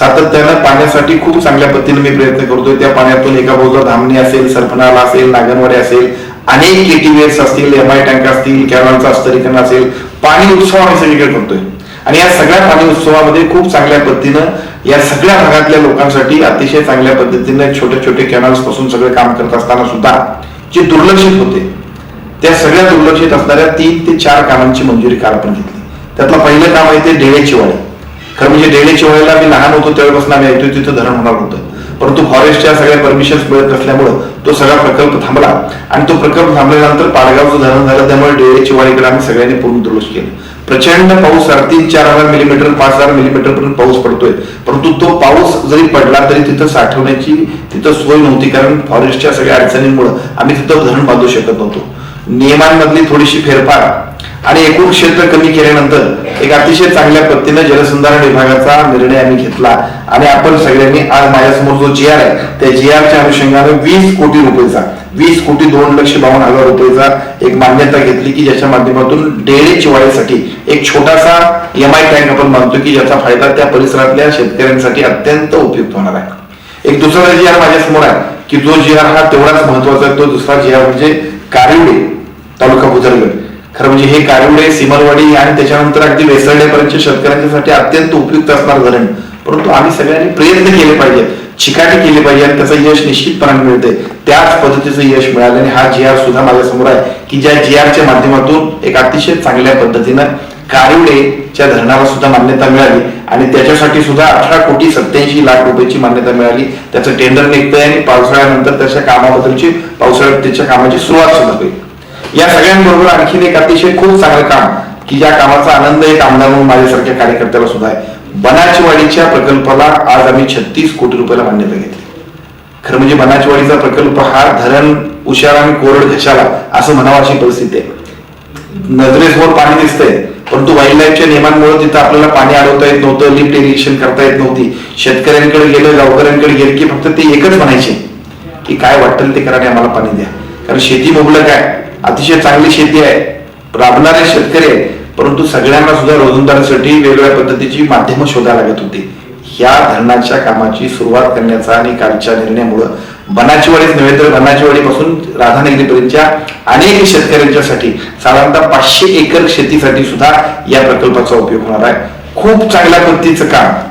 सातत्यानं पाण्यासाठी खूप चांगल्या पद्धतीने मी प्रयत्न करतोय. त्या पाण्यातून एका बाजूला धामणी असेल सरपणाला असेल नागनवाडी असेल अनेक केटीवेट्स असतील एम आय टँक असतील कॅनॉलचं अस्तरीकरण असेल पाणी उत्सव आम्ही सगळीकडे करतोय. आणि या सगळ्या पाणी उत्सवामध्ये खूप चांगल्या पद्धतीनं या सगळ्या भागातल्या लोकांसाठी अतिशय चांगल्या पद्धतीने छोटे छोटे कॅनॉल्सपासून सगळे काम करत असताना सुद्धा जे दुर्लक्षित होते त्या सगळ्या दुर्लक्षित असणाऱ्या तीन ते चार कामांची मंजुरी काल आपण घेतली. त्यातलं पहिलं काम आहे ते डेळेची वाडी खरं म्हणजे डेळेची वेळेला मी लहान होतो त्यावेळेपासून आम्ही ऐकतोय तिथं धरण होणार होतं. परंतु फॉरेस्टच्या सगळ्या परमिशन्स मिळत नसल्यामुळं तो सगळा प्रकल्प थांबला आणि तो प्रकल्प थांबल्यानंतर पाडगावचं धरण झालं त्यामुळे डेळेची वाडीकडे आम्ही सगळ्यांनी पूर्ण दुर्लक्ष केलं. प्रचंड पाऊस साडेतीन चार हजार मिलीमीटर पाच हजार मिलीमीटर पर्यंत पाऊस पडतोय. परंतु तो पाऊस जरी पडला तरी तिथं साठवण्याची तिथं सोय नव्हती कारण फॉरेस्टच्या सगळ्या अडचणींमुळे आम्ही तिथं धरण बांधू शकत नव्हतो. नियमांमधली थोडीशी फेरफार आणि एकूण क्षेत्र कमी केल्यानंतर एक अतिशय चांगल्या पद्धतीनं जलसंधारण विभागाचा निर्णय आम्ही घेतला. आणि आपण सगळ्यांनी आज माझ्यासमोर जो जी आर आहे त्या जी आरच्या अनुषंगाने वीस कोटी रुपयेचा वीस कोटी दोन लक्ष बावन्न हजार रुपयेचा एक मान्यता घेतली की ज्याच्या माध्यमातून डेअरी चिवाळीसाठी एक छोटासा एम आय टँक आपण मानतो की ज्याचा फायदा त्या परिसरातल्या शेतकऱ्यांसाठी अत्यंत उपयुक्त होणार आहे. एक दुसरा जी आर माझ्यासमोर आहे की जो जी आर हा तेवढाच महत्त्वाचा आहे तो दुसरा जी आर म्हणजे कारिवडे तालुका भुजरगड खरं म्हणजे हे कारिवडे सिमलवाडी आणि त्याच्यानंतर अगदी वेसर्डेपर्यंतच्या शेतकऱ्यांच्यासाठी अत्यंत उपयुक्त असणार धरण. परंतु आम्ही सगळ्यांनी प्रयत्न केले पाहिजे चिकाटी केली पाहिजे आणि त्याचं यश निश्चितपणाने मिळते. त्याच पद्धतीचं यश मिळालं आणि हा जी आर सुद्धा माझ्यासमोर आहे की ज्या जी आरच्या माध्यमातून एक अतिशय चांगल्या पद्धतीनं कारिवडेच्या धरणाला सुद्धा मान्यता मिळाली आणि त्याच्यासाठी सुद्धा अठरा कोटी सत्याऐंशी लाख रुपयाची मान्यता मिळाली. त्याचं टेंडर निघतंय आणि पावसाळ्यानंतर त्याच्या कामाबद्दलची पावसाळ्यात त्याच्या कामाची सुरुवात सुद्धा होईल या सगळ्यांबरोबर आणखीन एक अतिशय खूप चांगलं काम की ज्या कामाचा आनंद एक आमदार म्हणून माझ्यासारख्या कार्यकर्त्याला सुद्धा आहे. बनाचवाडीच्या प्रकल्पाला आज आम्ही छत्तीस कोटी रुपयाला मान्यता घेतली. खरं म्हणजे बनाचवाडीचा प्रकल्प हा धरण उशार आणि कोरड घशाला असं म्हणावं अशी परिस्थिती आहे. नजरेसमोर पाणी दिसतंय परंतु वाईल्ड लाईफच्या नियमांमुळे तिथं आपल्याला पाणी अडवता येत नव्हतं लिफ्ट इरिगेशन करता येत नव्हती. शेतकऱ्यांकडे गेलं गावकऱ्यांकडे गेलं की फक्त ते एकच म्हणायचे. की काय वाटेल ते करा आणि आम्हाला पाणी द्या. कारण शेती मुबलक आहे अतिशय चांगली शेती आहे. राबणारे शेतकरी आहे परंतु सगळ्यांना सुद्धा रोजंदारीसाठी वेगवेगळ्या पद्धतीची माध्यमं शोधायला लागत होती. ह्या धरणाच्या कामाची सुरुवात करण्याचा आणि कालच्या निर्णयामुळं बनाचीवाडीच नव्हे तर बनाचीवाडीपासून राधानगरीपर्यंतच्या अनेक शेतकऱ्यांच्यासाठी साधारणतः पाचशे एकर शेतीसाठी सुद्धा या प्रकल्पाचा उपयोग होणार आहे. खूप चांगल्या पद्धतीचं काम.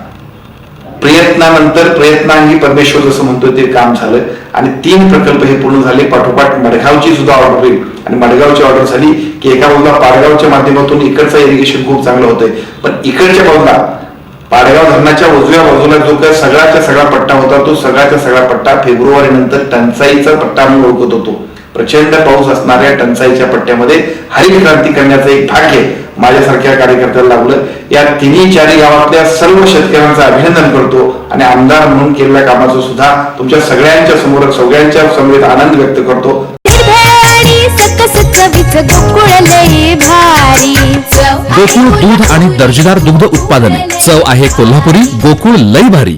प्रयत्नानंतर प्रयत्नांनी परमेश्वर जसं म्हणतोय ते काम झालं. आणि तीन प्रकल्प हे पूर्ण झाले. पाठोपाठ मडगावची सुद्धा ऑर्डर होईल. आणि मडगावची ऑर्डर झाली की एका बाजूला पाडगावच्या माध्यमातून इकडचं इरिगेशन खूप चांगलं होतंय. पण इकडच्या बाजूला पाडगाव धरणाच्या उजव्या बाजूला जो काय सगळ्याचा सगळा पट्टा होता तो सगळ्याचा सगळा पट्टा फेब्रुवारी नंतर टंचाईचा पट्टा म्हणून ओळखत होतो. प्रचंड पाऊस असणाऱ्या टंचाईच्या पट्ट्यामध्ये हरित क्रांती करण्याचं एक भाग्य माझ्यासारख्या कार्यकर्त्याला लावलं या तिन्ही चारी गावातल्या सर्व शेतकऱ्यांचं अभिनंदन करतो आणि आमदार म्हणून केलेल्या कामाचं सुद्धा तुमच्या सगळ्यांच्या समोर सगळ्यांच्या समवेत आनंद व्यक्त करतो. गोकुळ दूध आणि दर्जेदार दुग्ध उत्पादने. चव आहे कोल्हापुरी गोकुळ लई भारी.